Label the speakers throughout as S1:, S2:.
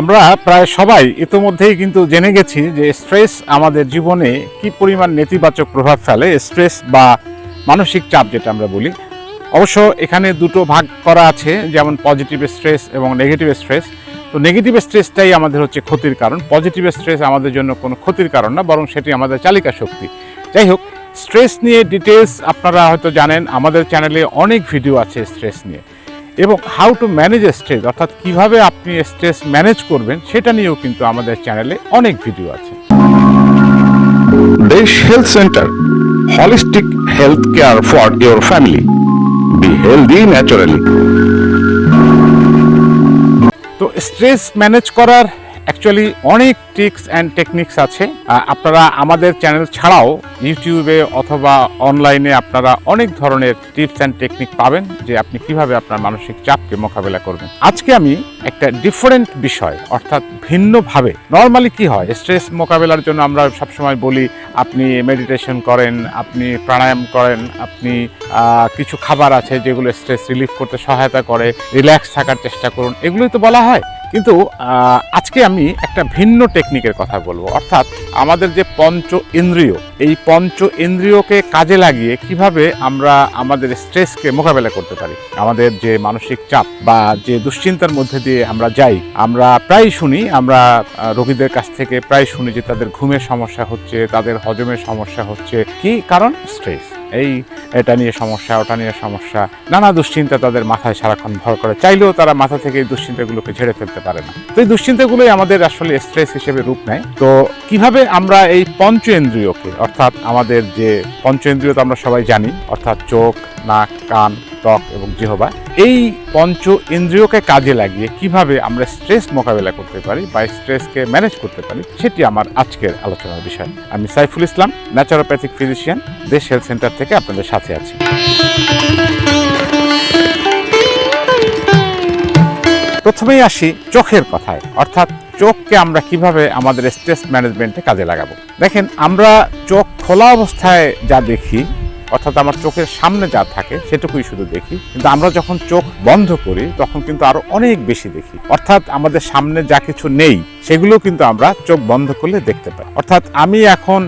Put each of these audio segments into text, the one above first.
S1: আমরা প্রায় সবাই ইতোমধ্যেই কিন্তু জেনে গেছি যে স্ট্রেস আমাদের জীবনে কি পরিমাণ নেতিবাচক প্রভাব ফেলে স্ট্রেস বা মানসিক চাপ যেটা আমরা বলি। অবশ্য এখানে দুটো ভাগ করা আছে, যেমন পজিটিভ স্ট্রেস এবং নেগেটিভ স্ট্রেস তো নেগেটিভ স্ট্রেসটাই আমাদের হচ্ছে ক্ষতির কারণ। পজিটিভ স্ট্রেস আমাদের জন্য কোনো ক্ষতির কারণ না, বরং সেটি আমাদের চালিকা শক্তি। যাই হোক স্ট্রেস নিয়ে ডিটেলস আপনারা হয়তো জানেন, আমাদের চ্যানেলে অনেক ভিডিও আছে স্ট্রেস নিয়ে। এবং হাউ টু ম্যানেজ স্ট্রেস অর্থাৎ কীভাবে আপনি স্ট্রেস ম্যানেজ করবেন সেটা নিয়েও কিন্তু আমাদের চ্যানেলে অনেক ভিডিও আছে।
S2: Desh health centre holistic health care for your family be healthy naturally
S1: তো স্ট্রেস ম্যানেজ করার অ্যাকচুয়ালি অনেক ট্রিক্স অ্যান্ড টেকনিক্স আছে। আপনারা আমাদের চ্যানেল ছাড়াও ইউটিউবে অথবা অনলাইনে আপনারা অনেক ধরনের টিপস অ্যান্ড টেকনিক পাবেন যে আপনি কীভাবে আপনার মানসিক চাপকে মোকাবেলা করবেন। আজকে আমি একটা ডিফারেন্ট বিষয়, অর্থাৎ ভিন্নভাবে। নর্মালি কি হয় স্ট্রেস মোকাবেলার জন্য আমরা সবসময় বলি, আপনি মেডিটেশন করেন, আপনি প্রাণায়াম করেন, আপনি কিছু খাবার আছে যেগুলো স্ট্রেস রিলিফ করতে সহায়তা করে রিল্যাক্স থাকার চেষ্টা করুন। এগুলোই তো বলা হয়। কিন্তু আজকে আমি একটা ভিন্ন টেকনিকের কথা বলব। অর্থাৎ আমাদের যে পঞ্চ ইন্দ্রিয়, এই পঞ্চ ইন্দ্রিয়কে কাজে লাগিয়ে কীভাবে আমরা আমাদের স্ট্রেসকে মোকাবেলা করতে পারি, আমাদের যে মানসিক চাপ বা যে দুশ্চিন্তার মধ্যে দিয়ে আমরা যাই, আমরা প্রায় শুনি, আমরা রোগীদের কাছ থেকে প্রায় শুনি যে তাদের ঘুমের সমস্যা হচ্ছে, তাদের হজমের সমস্যা হচ্ছে। কি কারণ? স্ট্রেস এই, এটা নিয়ে সমস্যা, ওটা নিয়ে সমস্যা। নানা দুশ্চিন্তা তাদের মাথায় সারাক্ষণ ভর করে। চাইলেও তারা মাথা থেকে এই দুশ্চিন্তাগুলোকে ঝেড়ে ফেলতে পারে না। তো এই দুশ্চিন্তাগুলোই আমাদের আসলে স্ট্রেস হিসেবে রূপ নেয়। তো কীভাবে আমরা এই পঞ্চ ইন্দ্রিয়কে অর্থাৎ আমাদের যে পঞ্চ ইন্দ্রিয় তো আমরা সবাই জানি, অর্থাৎ চোখ, নাক, কান ত্বক এবং জিহবা। এই পঞ্চ ইন্দ্রিয়কে কাজে লাগিয়ে কীভাবে আমরা স্ট্রেস মোকাবেলা করতে পারি বা স্ট্রেসকে ম্যানেজ করতে পারি, সেটি আমার আজকের আলোচনার বিষয়। আমি Saiful Islam naturopathic physician Desh health centre থেকে আপনাদের সাথে আছি। প্রথমেই আসি চোখের কথায়। অর্থাৎ চোখকে আমরা কীভাবে আমাদের স্ট্রেস ম্যানেজমেন্টে কাজে লাগাবো? দেখেন, আমরা চোখ খোলা অবস্থায় যা দেখি অর্থাৎ আমার চোখের সামনে যা থাকে সেটুকুই শুধু দেখি। কিন্তু আমরা যখন চোখ বন্ধ করি, তখন কিন্তু আরও অনেক বেশি দেখি। অর্থাৎ আমাদের সামনে যা কিছু নেই, সেগুলো কিন্তু আমরা চোখ বন্ধ করলে দেখতে পাই। অর্থাৎ আমি এখন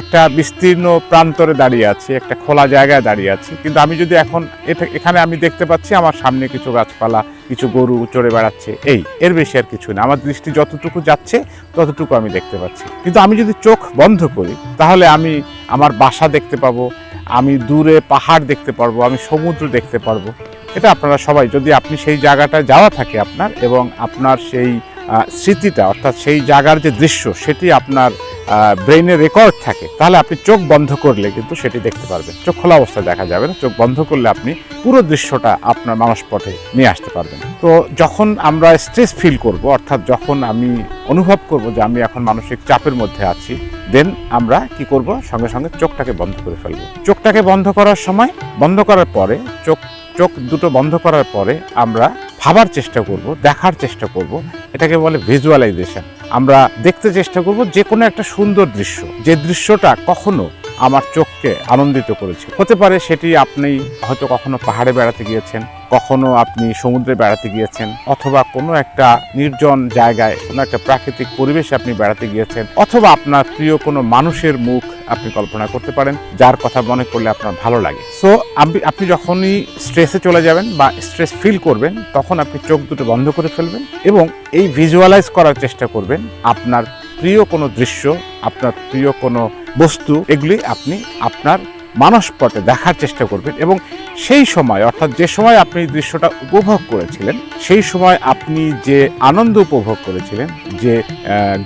S1: একটা বিস্তীর্ণ প্রান্তরে দাঁড়িয়ে আছি, একটা খোলা জায়গায় দাঁড়িয়ে আছি। কিন্তু আমি যদি এখন এটা, এখানে আমি দেখতে পাচ্ছি আমার সামনে কিছু গাছপালা, কিছু গরু চড়ে বেড়াচ্ছে। এই, এর বেশি আর কিছু না। আমার দৃষ্টি যতটুকু যাচ্ছে, ততটুকু আমি দেখতে পাচ্ছি। কিন্তু আমি যদি চোখ বন্ধ করি, তাহলে আমি আমার বাসা দেখতে পাবো আমি দূরে পাহাড় দেখতে পারব, আমি সমুদ্র দেখতে পারব। এটা আপনারা সবাই, যদি আপনি সেই জায়গাটা যাওয়া থাকে আপনার এবং আপনার সেই স্মৃতিটা, অর্থাৎ সেই জায়গার যে দৃশ্য, সেটি আপনার ব্রেইনে রেকর্ড থাকে, তাহলে আপনি চোখ বন্ধ করলে কিন্তু সেটি দেখতে পারবেন। চোখ খোলা অবস্থায় দেখা যাবে না। চোখ বন্ধ করলে আপনি পুরো দৃশ্যটা আপনার মানসপটে নিয়ে আসতে পারবেন। তো যখন আমরা স্ট্রেস ফিল করব, অর্থাৎ যখন আমি অনুভব করব যে আমি এখন মানসিক চাপের মধ্যে আছি দেন আমরা কি করব? সঙ্গে সঙ্গে চোখটাকে বন্ধ করে ফেলব। চোখটাকে বন্ধ করার সময়, বন্ধ করার পরে, চোখ চোখ দুটো বন্ধ করার পরে আমরা ভাবার চেষ্টা করব, দেখার চেষ্টা করব। এটাকে বলে ভিজুয়ালাইজেশন আমরা দেখতে চেষ্টা করব যে কোনো একটা সুন্দর দৃশ্য। যে দৃশ্যটা কখনো আমার চোখকে আনন্দিত করেছে। হতে পারে সেটি আপনি হয়তো কখনো পাহাড়ে বেড়াতে গিয়েছেন কখনো আপনি সমুদ্রে বেড়াতে গিয়েছেন অথবা কোনো একটা নির্জন জায়গায়, কোনো একটা প্রাকৃতিক পরিবেশে আপনি বেড়াতে গিয়েছেন অথবা আপনার প্রিয় কোনো মানুষের মুখ আপনি কল্পনা করতে পারেন, যার কথা মনে করলে আপনার ভালো লাগে। সো আপনি আপনি যখনই স্ট্রেসে চলে যাবেন বা স্ট্রেস ফিল করবেন, তখন আপনি চোখ দুটো বন্ধ করে ফেলবেন এবং এই ভিজুয়ালাইজ করার চেষ্টা করবেন আপনার প্রিয় কোনো দৃশ্য, আপনার প্রিয় কোনো বস্তু, এগুলি আপনি আপনার মানসপটে দেখার চেষ্টা করবেন এবং সেই সময়, অর্থাৎ যে সময় আপনি দৃশ্যটা উপভোগ করেছিলেন, সেই সময় আপনি যে আনন্দ উপভোগ করেছিলেন, যে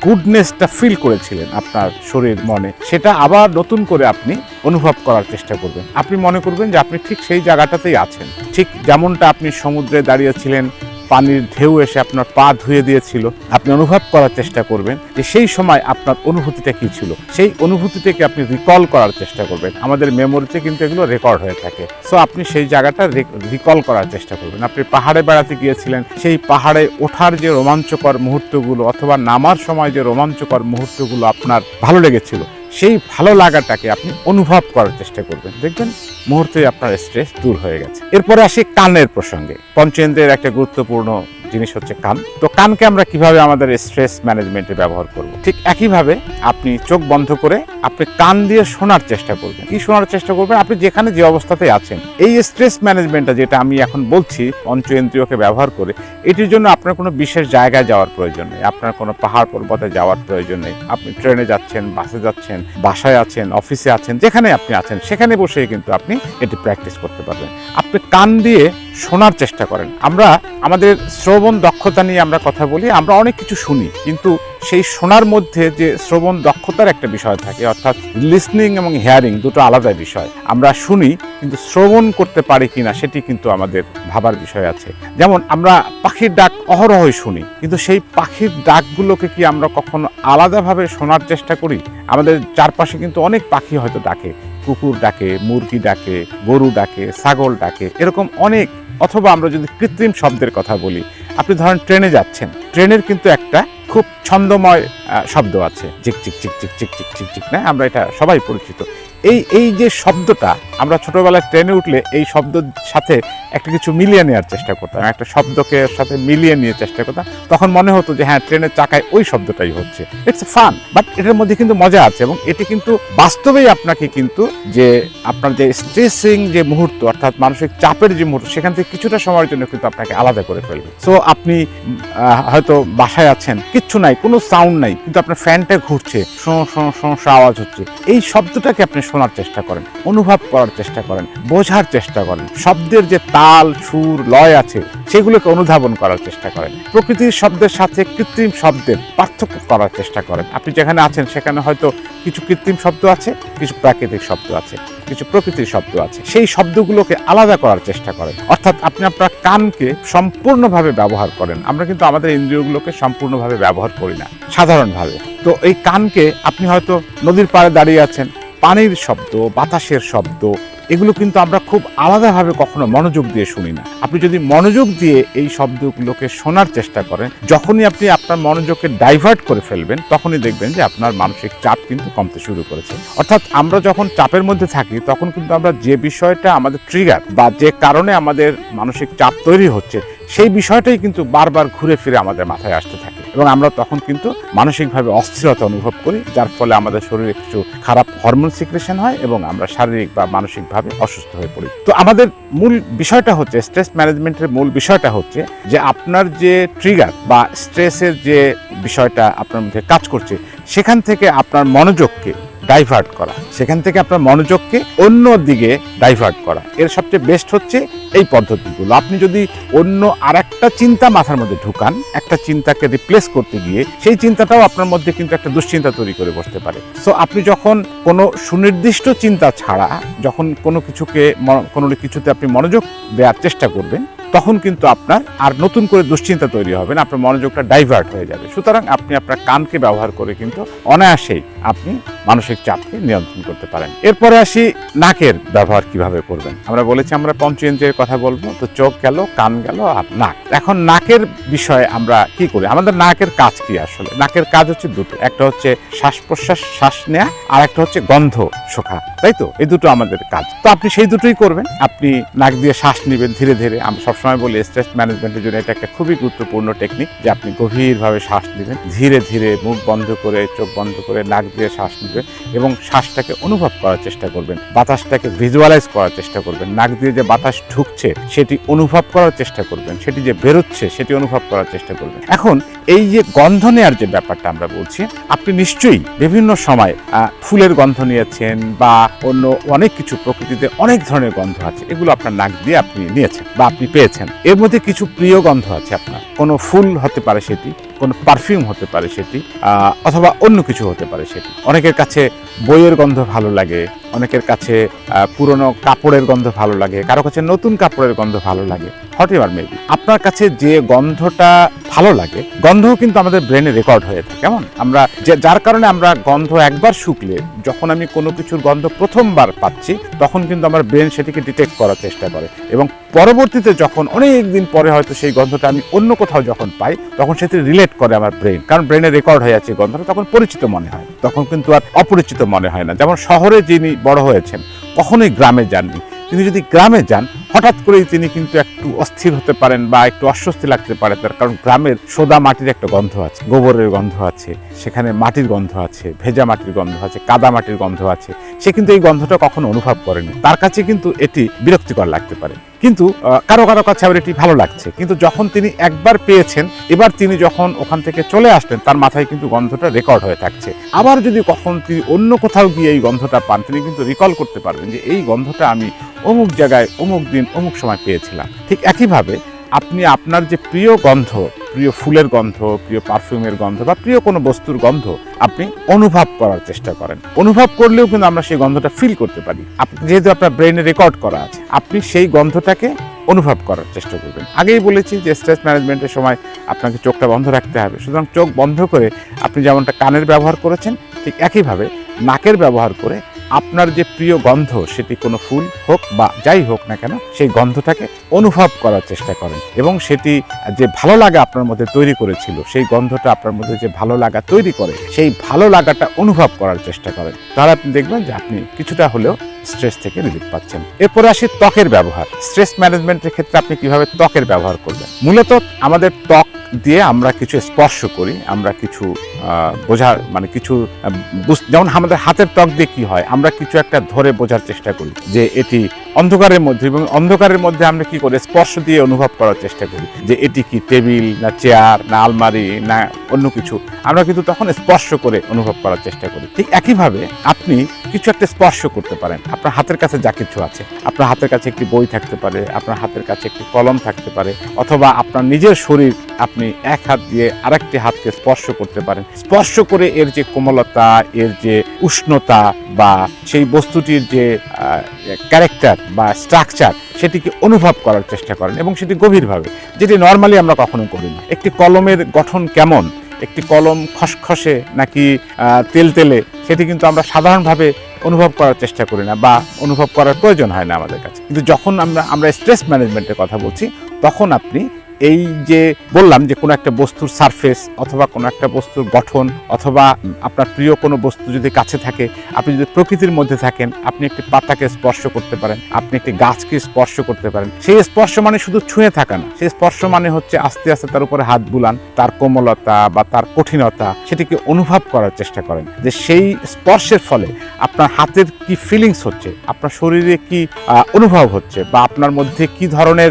S1: গুডনেসটা ফিল করেছিলেন আপনার শরীর, মনে, সেটা আবার নতুন করে আপনি অনুভব করার চেষ্টা করবেন। আপনি মনে করবেন যে, আপনি ঠিক সেই জায়গাটাতেই আছেন। ঠিক যেমনটা আপনি সমুদ্রে দাঁড়িয়েছিলেন পানির ঢেউ এসে আপনার পা ধুয়ে দিয়েছিল। আপনি অনুভব করার চেষ্টা করবেন যে সেই সময় আপনার অনুভূতিটা কি ছিল? সেই অনুভূতিটাকে আপনি রিকল করার চেষ্টা করবেন। আমাদের মেমোরিতে কিন্তু এগুলো রেকর্ড হয়ে থাকে। সো আপনি সেই জায়গাটা রিকল করার চেষ্টা করবেন। আপনি পাহাড়ে বেড়াতে গিয়েছিলেন, সেই পাহাড়ে ওঠার যে রোমাঞ্চকর মুহূর্তগুলো অথবা নামার সময় যে রোমাঞ্চকর মুহূর্তগুলো আপনার ভালো লেগেছিল সেই ভালো লাগাটাকে আপনি অনুভব করার চেষ্টা করবেন। দেখবেন মুহূর্তে আপনার স্ট্রেস দূর হয়ে গেছে। এরপরে আসি কানের প্রসঙ্গে। পঞ্চেন্দ্রের একটা গুরুত্বপূর্ণ জিনিস হচ্ছে কান। তো কানকে আমরা কীভাবে আমাদের স্ট্রেস ম্যানেজমেন্টে ব্যবহার করব? ঠিক একইভাবে আপনি চোখ বন্ধ করে আপনি কান দিয়ে শোনার চেষ্টা করবেন। কি শোনার চেষ্টা করবেন? আপনি যেখানে যে অবস্থাতে আছেন, এই স্ট্রেস ম্যানেজমেন্টটা যেটা আমি এখন বলছি পঞ্চেন্দ্রিয়কে ব্যবহার করে, এটির জন্য আপনার কোনো বিশেষ জায়গায় যাওয়ার প্রয়োজন নেই। আপনার কোনো পাহাড় পর্বতে যাওয়ার প্রয়োজন নেই। আপনি ট্রেনে যাচ্ছেন, বাসে যাচ্ছেন, বাসায় আছেন, অফিসে আছেন, যেখানে আপনি আছেন, সেখানে বসে কিন্তু আপনি এটি প্র্যাকটিস করতে পারবেন। আপনি কান দিয়ে শোনার চেষ্টা করেন। আমরা আমাদের শ্রবণ দক্ষতা নিয়ে আমরা কথা বলি, আমরা অনেক কিছু শুনি, কিন্তু সেই শোনার মধ্যে যে শ্রবণ দক্ষতার একটা বিষয় থাকে, অর্থাৎ লিসনিং এবং হিয়ারিং দুটো আলাদা বিষয়। আমরা শুনি, কিন্তু শ্রবণ করতে পারি কিনা সেটি কিন্তু আমাদের ভাবার বিষয় আছে। যেমন আমরা পাখির ডাক অহরহই শুনি, কিন্তু সেই পাখির ডাকগুলোকে কি আমরা কখনো আলাদাভাবে শোনার চেষ্টা করি? আমাদের চারপাশে কিন্তু অনেক পাখি হয়তো ডাকে, কুকুর ডাকে, মুরগি ডাকে, গরু ডাকে, ছাগল ডাকে, এরকম অনেক অথবা আমরা যদি কৃত্রিম শব্দের কথা বলি, আপনি ধরেন ট্রেনে যাচ্ছেন। ট্রেনের কিন্তু একটা খুব ছন্দময় শব্দ আছে। চিক চিক চিক চিক চিক চিক চিক, না? আমরা এটা সবাই পরিচিত। এই এই যে শব্দটা আমরা ছোটবেলায় ট্রেনে উঠলে এই শব্দের সাথে একটা কিছু মিলিয়ে নেওয়ার চেষ্টা করতাম, একটা শব্দকে সাথে মিলিয়ে নিয়ে চেষ্টা করতাম। তখন মনে হতো যে হ্যাঁ ট্রেনের চাকায় ওই শব্দটাই হচ্ছে। ইটস ফান বাট এটার মধ্যে কিন্তু মজা আছে এবং এটি কিন্তু বাস্তবেই আপনাকে কিন্তু যে, আপনার যে স্ট্রেসিং যে মুহূর্ত, অর্থাৎ মানসিক চাপের যে মুহূর্ত, সেখান থেকে কিছুটা সময়ের জন্য কিন্তু আপনাকে আলাদা করে ফেলবে। সো আপনি হয়তো বাসায় আছেন, কিচ্ছু নাই, কোনো সাউন্ড নাই, কিন্তু আপনার ফ্যানটা ঘুরছে শো শো শো, আওয়াজ হচ্ছে। এই শব্দটাকে আপনি শোনার চেষ্টা করেন, অনুভব করার চেষ্টা করেন, বোঝার চেষ্টা করেন। শব্দের যে তাল, সুর, লয় আছে, সেগুলোকে অনুধাবন করার চেষ্টা করেন। প্রকৃতির শব্দের সাথে কৃত্রিম শব্দের পার্থক্য করার চেষ্টা করেন। আপনি যেখানে আছেন, সেখানে হয়তো কিছু কৃত্রিম শব্দ আছে, কিছু প্রাকৃতিক শব্দ আছে, কিছু প্রকৃতির শব্দ আছে। সেই শব্দগুলোকে আলাদা করার চেষ্টা করেন। অর্থাৎ আপনি আপনার কানকে সম্পূর্ণভাবে ব্যবহার করেন। আমরা কিন্তু আমাদের ইন্দ্রিয়গুলোকে সম্পূর্ণভাবে ব্যবহার করি না, সাধারণভাবে। তো এই কানকে আপনি হয়তো নদীর পাড়ে দাঁড়িয়ে আছেন পানির শব্দ, বাতাসের শব্দ, এগুলো কিন্তু আমরা খুব আলাদাভাবে কখনো মনোযোগ দিয়ে শুনি না। আপনি যদি মনোযোগ দিয়ে এই শব্দগুলোকে শোনার চেষ্টা করেন, যখনই আপনি আপনার মনোযোগকে ডাইভার্ট করে ফেলবেন, তখনই দেখবেন যে আপনার মানসিক চাপ কিন্তু কমতে শুরু করেছে। অর্থাৎ আমরা যখন চাপের মধ্যে থাকি, তখন কিন্তু আমরা যে বিষয়টা আমাদের ট্রিগার বা যে কারণে আমাদের মানসিক চাপ তৈরি হচ্ছে, সেই বিষয়টাই কিন্তু বারবার ঘুরে ফিরে আমাদের মাথায় আসতে থাকে। এবং আমরা তখন কিন্তু মানসিকভাবে অস্থিরতা অনুভব করি, যার ফলে আমাদের শরীরে কিছু খারাপ হরমোন সিক্রেশন হয় এবং আমরা শারীরিক বা মানসিকভাবে অসুস্থ হয়ে পড়ি। তো আমাদের মূল বিষয়টা হচ্ছে স্ট্রেস ম্যানেজমেন্টের মূল বিষয়টা হচ্ছে যে আপনার যে ট্রিগার বা স্ট্রেসের যে বিষয়টা আপনার মধ্যে কাজ করছে, সেখান থেকে আপনার মনোযোগকে ডাইভার্ট করা। সেখান থেকে আপনার মনোযোগকে অন্য দিকে ডাইভার্ট করা। এর সবচেয়ে বেস্ট হচ্ছে এই পদ্ধতিগুলো। আপনি যদি অন্য আরেকটা চিন্তা মাথার মধ্যে ঢুকান, একটা চিন্তাকে রিপ্লেস করতে গিয়ে, সেই চিন্তাটাও আপনার মধ্যে কিন্তু একটা দুশ্চিন্তা তৈরি করে বসতে পারে। সো আপনি যখন কোনো সুনির্দিষ্ট চিন্তা ছাড়া, যখন কোনো কিছুকে, কোনো কিছুতে আপনি মনোযোগ দেওয়ার চেষ্টা করবেন তখন কিন্তু আপনার আর নতুন করে দুশ্চিন্তা তৈরি হবে না, আপনার মনোযোগটা ডাইভার্ট হয়ে যাবে। সুতরাং আপনি আপনার কানকে ব্যবহার করে কিন্তু অনায়াসেই আপনি মানসিক চাপকে নিয়ন্ত্রণ করতে পারেন। এরপরে আসি নাকের ব্যবহার কীভাবে করবেন? আমরা বলেছি আমরা পঞ্চেন্দ্রের কথা বলব, তো চোখ গেল, কান গেল আর নাক। এখন নাকের বিষয়ে আমরা কি করি? আমাদের নাকের কাজ কি আসলে? নাকের কাজ হচ্ছে দুটো, একটা হচ্ছে শ্বাস প্রশ্বাস শ্বাস নেয়া, আর একটা হচ্ছে গন্ধ শোখা তাই তো? এই দুটো আমাদের কাজ। তো আপনি সেই দুটোই করবেন, আপনি নাক দিয়ে শ্বাস নেবেন ধীরে ধীরে, আমরা সবসময় বলি স্ট্রেস ম্যানেজমেন্টের জন্য এটা একটা খুবই গুরুত্বপূর্ণ টেকনিক যে আপনি গভীরভাবে শ্বাস নেবেন। ধীরে ধীরে মুখ বন্ধ করে, চোখ বন্ধ করে, নাক দিয়ে শ্বাস নেবেন এবং শ্বাসটাকে অনুভব করার চেষ্টা করবেন। বাতাসটাকে ভিজুয়ালাইজ করার চেষ্টা করবেন। নাক দিয়ে যে বাতাস ঢুকছে, সেটি অনুভব করার চেষ্টা করবেন। সেটি যে বেরোচ্ছে, সেটি অনুভব করার চেষ্টা করবেন। এখন এই যে গন্ধ নেওয়ার যে ব্যাপারটা আমরা বলছি, আপনি নিশ্চয়ই বিভিন্ন সময় ফুলের গন্ধ নিয়েছেন বা অন্য অনেক কিছু, প্রকৃতিতে অনেক ধরনের গন্ধ আছে। এগুলো আপনার নাক দিয়ে আপনি নিয়েছেন বা আপনি পেয়েছেন এর মধ্যে কিছু প্রিয় গন্ধ আছে আপনার। কোনো ফুল হতে পারে সেটি? কোনো পারফিউম হতে পারে সেটি অথবা অন্য কিছু হতে পারে সেটি। অনেকের কাছে বইয়ের গন্ধ ভালো লাগে, অনেকের কাছে পুরনো কাপড়ের গন্ধ ভালো লাগে, কারও কাছে নতুন কাপড়ের গন্ধ ভালো লাগে হট এভার মেবি আপনার কাছে যে গন্ধটা ভালো লাগে, গন্ধও কিন্তু আমাদের ব্রেনে রেকর্ড হয়ে থাকে, কেমন? আমরা যে- যার কারণে আমরা গন্ধ একবার শুকলে, যখন আমি কোনো কিছুর গন্ধ প্রথমবার পাচ্ছি, তখন কিন্তু আমার ব্রেন সেটিকে ডিটেক্ট করার চেষ্টা করে। এবং পরবর্তীতে যখন অনেক দিন পরে হয়তো সেই গন্ধটা আমি অন্য কোথাও যখন পাই, তখন সেটি রিলেট করে আমার ব্রেন। কারণ ব্রেনে রেকর্ড হয়ে আছে গন্ধটা তখন পরিচিত মনে হয়। তখন কিন্তু আর অপরিচিত মনে হয় না। যেমন শহরে যিনি বড় হয়েছেন, কখনোই গ্রামে যাননি। তিনি যদি গ্রামে যান হঠাৎ করেই তিনি কিন্তু একটু অস্থির হতে পারেন বা একটু অস্বস্তি লাগতে পারে তার, কারণ গ্রামের সোদা মাটির একটা গন্ধ আছে, গোবরের গন্ধ আছে, সেখানে মাটির গন্ধ আছে, ভেজা মাটির গন্ধ আছে, কাদা মাটির গন্ধ আছে, সে কিন্তু এই গন্ধটা কখনো অনুভব করেনি। তার কাছে কিন্তু এটি বিরক্তিকর লাগতে পারে। কিন্তু কারও কারও কাছে আবার এটি ভালো লাগছে। কিন্তু যখন তিনি একবার পেয়েছেন, এবার তিনি যখন ওখান থেকে চলে আসলেন, তার মাথায় কিন্তু গন্ধটা রেকর্ড হয়ে থাকছে। আবার যদি কখন তিনি অন্য কোথাও গিয়ে এই গন্ধটা পান, তিনি কিন্তু রিকল করতে পারবেন যে, এই গন্ধটা আমি অমুক জায়গায় অমুক দিন অমুক সময় পেয়েছিলাম। ঠিক একইভাবে আপনি আপনার যে প্রিয় গন্ধ, প্রিয় ফুলের গন্ধ, প্রিয় পারফিউমের গন্ধ বা প্রিয় কোনো বস্তুর গন্ধ আপনি অনুভব করার চেষ্টা করেন। অনুভব করলেও কিন্তু আমরা সেই গন্ধটা ফিল করতে পারি। যেহেতু আপনার ব্রেনে রেকর্ড করা আছে, আপনি সেই গন্ধটাকে অনুভব করার চেষ্টা করবেন। আগেই বলেছি যে স্ট্রেস ম্যানেজমেন্টের সময় আপনাকে চোখটা বন্ধ রাখতে হবে। সুতরাং চোখ বন্ধ করে আপনি যেমনটা কানের ব্যবহার করেছেন, ঠিক একইভাবে নাকের ব্যবহার করে আপনার যে প্রিয় গন্ধ, সেটি কোনো ফুল হোক বা যাই হোক না কেন, সেই গন্ধটাকে অনুভব করার চেষ্টা করেন এবং সেটি যে ভালো লাগা আপনার মধ্যে তৈরি করেছিল, সেই গন্ধটা আপনার মধ্যে যে ভালো লাগা তৈরি করে, সেই ভালো লাগাটা অনুভব করার চেষ্টা করেন। তাহলে আপনি দেখবেন যে আপনি কিছুটা হলেও স্ট্রেস থেকে রিলিফ পাচ্ছেন। এরপরে আসি ত্বকের ব্যবহার। স্ট্রেস ম্যানেজমেন্টের ক্ষেত্রে আপনি কীভাবে ত্বকের ব্যবহার করবেন? মূলত আমাদের ত্বক দিয়ে আমরা কিছু স্পর্শ করি, আমরা কিছু বোঝার মানে কিছু যেমন আমাদের হাতের ত্বক দিয়ে কি হয়, আমরা কিছু একটা ধরে বোঝার চেষ্টা করি যে এটি অন্ধকারের মধ্যে এবং অন্ধকারের মধ্যে আমরা কি করি স্পর্শ দিয়ে অনুভব করার চেষ্টা করি যে এটি কি টেবিল, না চেয়ার, না আলমারি, না অন্য কিছু। আমরা কিন্তু তখন স্পর্শ করে অনুভব করার চেষ্টা করি। ঠিক একইভাবে আপনি কিছু একটা স্পর্শ করতে পারেন। আপনার হাতের কাছে যা কিছু আছে। আপনার হাতের কাছে একটি বই থাকতে পারে, আপনার হাতের কাছে একটি কলম থাকতে পারে, অথবা আপনার নিজের শরীর আপনি এক হাত দিয়ে আরেকটি হাতকে স্পর্শ করতে পারেন। স্পর্শ করে এর যে কোমলতা এর যে উষ্ণতা বা সেই বস্তুটির যে ক্যারেক্টার বা স্ট্রাকচার সেটিকে অনুভব করার চেষ্টা করেন এবং সেটি গভীরভাবে যেটি নর্মালি আমরা কখনো করি না। একটি কলমের গঠন কেমন? একটি কলম খসখসে নাকি আহ, তেলতেলে সেটি কিন্তু আমরা সাধারণভাবে অনুভব করার চেষ্টা করি না বা অনুভব করার প্রয়োজন হয় না আমাদের কাছে। কিন্তু যখন আমরা আমরা স্ট্রেস ম্যানেজমেন্টের কথা বলছি তখন আপনি এই যে বললাম যে কোনো একটা বস্তুর সারফেস অথবা কোনো একটা বস্তুর গঠন অথবা আপনার প্রিয় কোনো বস্তু যদি কাছে থাকে, আপনি যদি প্রকৃতির মধ্যে থাকেন, আপনি একটি পাতাকে স্পর্শ করতে পারেন, আপনি একটি গাছকে স্পর্শ করতে পারেন। সেই স্পর্শ মানে শুধু ছুঁয়ে থাকা না, সেই স্পর্শ মানে হচ্ছে আস্তে আস্তে তার উপরে হাত বুলান, তার কোমলতা বা তার কঠিনতা সেটিকে অনুভব করার চেষ্টা করেন। যে সেই স্পর্শের ফলে আপনার হাতের কি ফিলিংস হচ্ছে, আপনার শরীরে কি অনুভব হচ্ছে বা আপনার মধ্যে কি ধরনের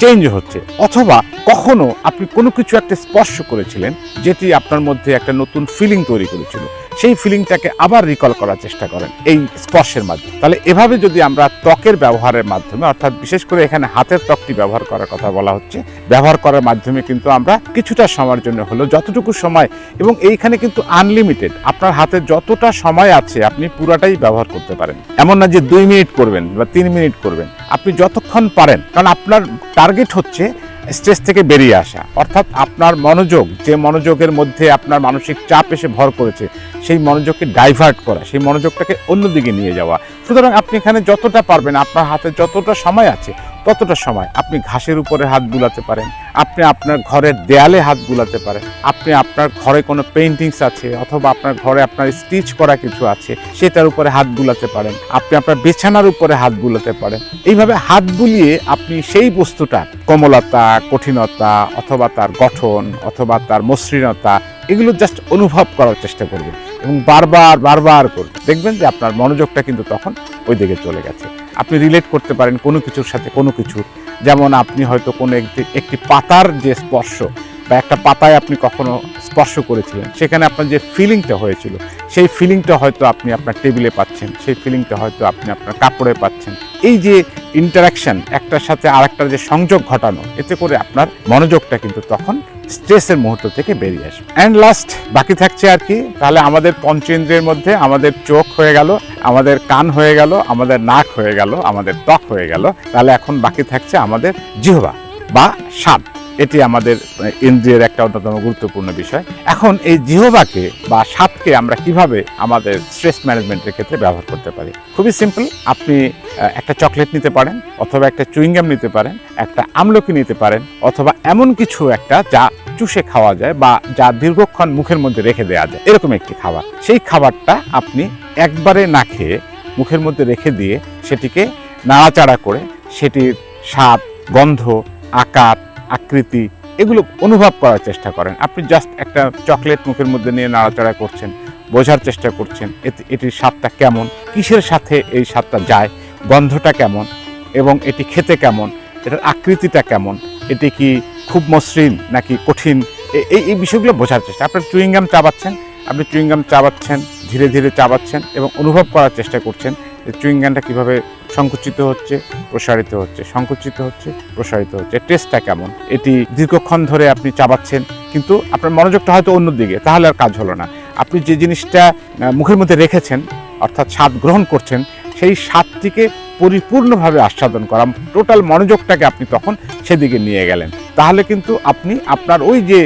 S1: চেঞ্জ হচ্ছে অথবা কখনো আপনি কোনো কিছু একটা স্পর্শ করেছিলেন, যেটি আপনার মধ্যে একটা নতুন ফিলিং তৈরি করেছিল, সেই ফিলিংটাকে আবার রিকল করার চেষ্টা করেন এই স্পর্শের মাধ্যমে। তাহলে এভাবে যদি আমরা ত্বকের ব্যবহারের মাধ্যমে, অর্থাৎ বিশেষ করে এখানে হাতের ত্বকটি ব্যবহার করার কথা বলা হচ্ছে, ব্যবহার করার মাধ্যমে কিন্তু আমরা কিছুটা সময়ের জন্য হলো যতটুকু সময়, এবং এইখানে কিন্তু আনলিমিটেড আপনার হাতে যতটা সময় আছে, আপনি পুরাটাই ব্যবহার করতে পারেন। এমন না যে দুই মিনিট করবেন বা তিন মিনিট করবেন। আপনি যতক্ষণ পারেন, কারণ আপনার টার্গেট হচ্ছে স্ট্রেস থেকে বেরিয়ে আসা। অর্থাৎ আপনার মনোযোগ, যে মনোযোগের মধ্যে আপনার মানসিক চাপ এসে ভর করেছে, সেই মনোযোগকে ডাইভার্ট করা, সেই মনোযোগটাকে অন্যদিকে নিয়ে যাওয়া। সুতরাং আপনি এখানে যতটা পারবেন, আপনার হাতে যতটা সময় আছে ততটা সময়? আপনি ঘাসের উপরে হাত বুলাতে পারেন, আপনি আপনার ঘরের দেয়ালে হাত বুলাতে পারেন, আপনি আপনার ঘরে কোনো পেন্টিংস আছে অথবা আপনার ঘরে আপনার স্টিচ করা কিছু আছে, সেটার উপরে হাত বুলাতে পারেন, আপনি আপনার বিছানার উপরে হাত বুলাতে পারেন। এইভাবে হাত বুলিয়ে আপনি সেই বস্তুটা, কোমলতা, কঠিনতা অথবা তার গঠন অথবা তার মসৃণতা, এগুলো জাস্ট অনুভব করার চেষ্টা করবেন এবং বারবার বারবার করবেন দেখবেন যে আপনার মনোযোগটা কিন্তু তখন ওই দিকে চলে গেছে। আপনি রিলেট করতে পারেন কোনো কিছুর সাথে কোনো কিছুর যেমন আপনি হয়তো কোনো একটি একটি পাতার যে স্পর্শ বা একটা পাতায় আপনি কখনো স্পর্শ করেছিলেন, সেখানে আপনার যে ফিলিংটা হয়েছিল, সেই ফিলিংটা হয়তো আপনি আপনার টেবিলে পাচ্ছেন, সেই ফিলিংটা হয়তো আপনি আপনার কাপড়ে পাচ্ছেন। এই যে ইন্টারাকশন একটার সাথে আরেকটার যে সংযোগ ঘটানো, এতে করে আপনার মনোযোগটা কিন্তু তখন স্ট্রেসের মুহূর্ত থেকে বেরিয়ে আসবে। অ্যান্ড লাস্ট বাকি থাকছে আর কি, তাহলে আমাদের পঞ্চেন্দ্রের মধ্যে আমাদের চোখ হয়ে গেল, আমাদের কান হয়ে গেল, আমাদের নাক হয়ে গেল, আমাদের ত্বক হয়ে গেল, তাহলে এখন বাকি থাকছে আমাদের জিহবা বা স্বাদ। এটি আমাদের ইন্দ্রিয়ের একটা অন্যতম গুরুত্বপূর্ণ বিষয়। এখন এই জিহ্বাকে বা স্বাদকে আমরা কীভাবে আমাদের স্ট্রেস ম্যানেজমেন্টের ক্ষেত্রে ব্যবহার করতে পারি? খুবই সিম্পল, আপনি একটা চকলেট নিতে পারেন অথবা একটা চুইংগাম নিতে পারেন, একটা আমলকি নিতে পারেন, অথবা এমন কিছু একটা যা চুষে খাওয়া যায় বা যা দীর্ঘক্ষণ মুখের মধ্যে রেখে দেওয়া যায়। এরকম একটি খাবার। সেই খাবারটা আপনি একবারে না খেয়ে মুখের মধ্যে রেখে দিয়ে সেটিকে নাড়াচাড়া করে সেটির স্বাদ, গন্ধ, আকার আকৃতি, এগুলো অনুভব করার চেষ্টা করেন। আপনি জাস্ট একটা চকলেট মুখের মধ্যে নিয়ে নাড়াচাড়া করছেন, বোঝার চেষ্টা করছেন, এতে, এটির স্বাদটা কেমন, কিসের সাথে এই স্বাদটা যায়, গন্ধটা কেমন, এবং এটি খেতে কেমন, এটার আকৃতিটা কেমন, এটি কি খুব মসৃণ নাকি কঠিন এই এই বিষয়গুলো বোঝার চেষ্টা। আপনার চুইংগাম চাবাচ্ছেন আপনি চুইংগাম চাবাচ্ছেন ধীরে ধীরে চাবাচ্ছেন এবং অনুভব করার চেষ্টা করছেন যে চুইংগামটা কীভাবে সংকুচিত হচ্ছে, প্রসারিত হচ্ছে, সংকুচিত হচ্ছে, প্রসারিত হচ্ছে। টেস্টটা কেমন? এটি দীর্ঘক্ষণ ধরে আপনি চাবাচ্ছেন, কিন্তু আপনার মনোযোগটা হয়তো অন্যদিকে, তাহলে আর কাজ হলো না। আপনি যে জিনিসটা মুখের মধ্যে রেখেছেন, অর্থাৎ স্বাদ গ্রহণ করছেন, সেই স্বাদটিকে পরিপূর্ণভাবে আস্বাদন করা, টোটাল মনোযোগটাকে আপনি তখন সেদিকে নিয়ে গেলেন। তাহলে কিন্তু আপনি আপনার ওই যে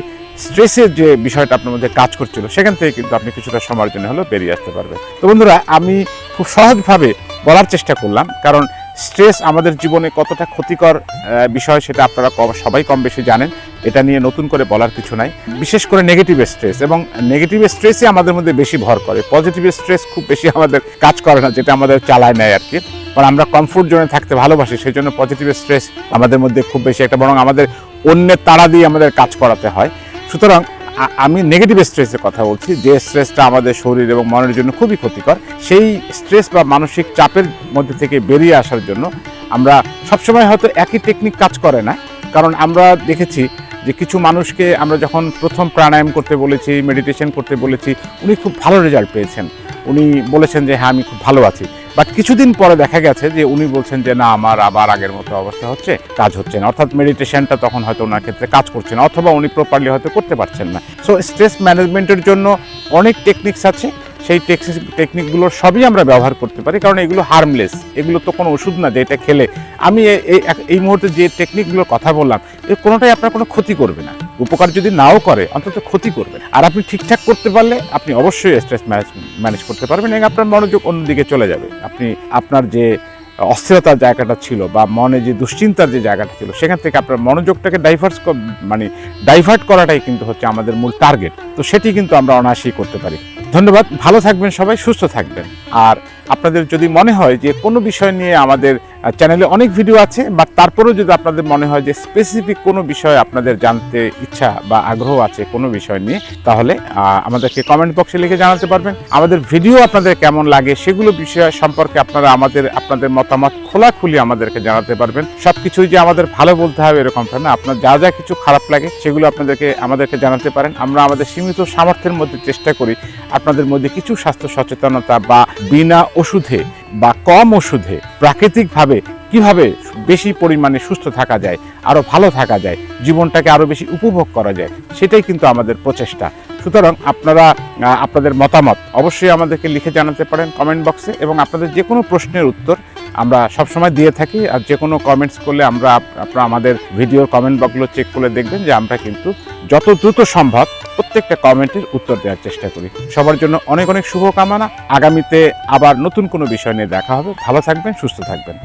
S1: স্ট্রেসের যে বিষয়টা আপনার মধ্যে কাজ করছিল, সেখান থেকে কিন্তু আপনি কিছুটা সময়ের জন্য হলেও বেরিয়ে আসতে পারবেন। তো বন্ধুরা, আমি খুব সহজভাবে বলার চেষ্টা করলাম, কারণ স্ট্রেস আমাদের জীবনে কতটা ক্ষতিকর বিষয় সেটা আপনারা সবাই কম বেশি জানেন, এটা নিয়ে নতুন করে বলার কিছু নাই। বিশেষ করে নেগেটিভ স্ট্রেস এবং নেগেটিভ স্ট্রেসই আমাদের মধ্যে বেশি ভর করে। পজিটিভ স্ট্রেস খুব বেশি আমাদের কাজ করে না, যেটা আমাদের চালায় নেয় আর কি। কারণ আমরা কমফোর্ট জোনে থাকতে ভালোবাসি সেই জন্য পজিটিভ স্ট্রেস আমাদের মধ্যে খুব বেশি একটা, বরং আমাদের অন্যের তাড়া দিয়ে আমাদের কাজ করাতে হয়। সুতরাং আমি নেগেটিভ স্ট্রেসের কথা বলছি, যে স্ট্রেসটা আমাদের শরীর এবং মনের জন্য খুবই ক্ষতিকর, সেই স্ট্রেস বা মানসিক চাপের মধ্যে থেকে বেরিয়ে আসার জন্য আমরা সবসময় হয়তো একই টেকনিক কাজ করে না। কারণ আমরা দেখেছি যে কিছু মানুষকে আমরা যখন প্রথম প্রাণায়াম করতে বলেছি মেডিটেশন করতে বলেছি, উনি খুব ভালো রেজাল্ট পেয়েছেন। উনি বলেছেন যে হ্যাঁ আমি খুব ভালো আছি। বাট কিছুদিন পরে দেখা গেছে যে উনি বলছেন যে, না, আমার আবার আগের মতো অবস্থা হচ্ছে, কাজ হচ্ছে না। অর্থাৎ মেডিটেশনটা তখন হয়তো ওনার ক্ষেত্রে কাজ করছে না, অথবা উনি প্রপারলি হয়তো করতে পারছেন না। সো স্ট্রেস ম্যানেজমেন্টের জন্য অনেক টেকনিক্স আছে। সেই টেকনিকগুলোর সবই আমরা ব্যবহার করতে পারি, কারণ এগুলো হার্মলেস, এগুলো তো কোনো ওষুধ না যে এটা খেলে। আমি এ- এই মুহূর্তে যে টেকনিকগুলোর কথা বললাম এর কোনোটাই আপনার কোনো ক্ষতি করবে না। উপকার যদি নাও করে, অন্তত ক্ষতি করবে। আর আপনি ঠিকঠাক করতে পারলে, আপনি অবশ্যই স্ট্রেস ম্যানেজ ম্যানেজ করতে পারবেন এবং আপনার মনোযোগ অন্যদিকে চলে যাবে। আপনি আপনার যে অস্থিরতার জায়গাটা ছিল বা মনে যে দুশ্চিন্তার যে জায়গাটা ছিল, সেখান থেকে আপনার মনোযোগটাকে ডাইভার্স মানে ডাইভার্ট করাটাই কিন্তু হচ্ছে আমাদের মূল টার্গেট তো সেটি কিন্তু আমরা অনায়াসেই করতে পারি। ধন্যবাদ, ভালো থাকবেন সবাই, সুস্থ থাকবেন। আর আপনাদের যদি মনে হয় যে কোনো বিষয় নিয়ে আমাদের চ্যানেলে অনেক ভিডিও আছে বা তারপরেও যদি আপনাদের মনে হয় যে স্পেসিফিক কোনো বিষয় আপনাদের জানতে ইচ্ছা বা আগ্রহ আছে কোনো বিষয় নিয়ে, তাহলে আমাদেরকে কমেন্ট বক্সে লিখে জানাতে পারবেন। আমাদের ভিডিও আপনাদের কেমন লাগে সেগুলো বিষয় সম্পর্কে আপনারা আমাদের, আপনাদের মতামত খোলাখুলি আমাদেরকে জানাতে পারবেন। সবকিছুই যে আমাদের ভালো বলতে হবে এরকমটা না। আপনার যা যা কিছু খারাপ লাগে সেগুলো আপনাদেরকে, আমাদেরকে জানাতে পারেন। আমরা আমাদের সীমিত সামর্থ্যের মধ্যে চেষ্টা করি আপনাদের মধ্যে কিছু স্বাস্থ্য সচেতনতা বা বিনা ওষুধে বা কম ওষুধে প্রাকৃতিকভাবে কীভাবে বেশি পরিমাণে সুস্থ থাকা যায় আরও ভালো থাকা যায়, জীবনটাকে আরও বেশি উপভোগ করা যায়, সেটাই কিন্তু আমাদের প্রচেষ্টা। সুতরাং আপনারা আপনাদের মতামত অবশ্যই আমাদেরকে লিখে জানাতে পারেন কমেন্ট বক্সে এবং আপনাদের যে কোনো প্রশ্নের উত্তর আমরা সবসময় দিয়ে থাকি আর যে কোনো কমেন্টস করলে আমরা আপ- আপনারা আমাদের ভিডিওর কমেন্ট বক্সগুলো চেক করে দেখবেন যে আমরা কিন্তু যত দ্রুত সম্ভব প্রত্যেকটা কমেন্টের উত্তর দেওয়ার চেষ্টা করি। সবার জন্য অনেক অনেক শুভকামনা। আগামীতে আবার নতুন কোনো বিষয় নিয়ে দেখা হবে। ভালো থাকবেন, সুস্থ থাকবেন।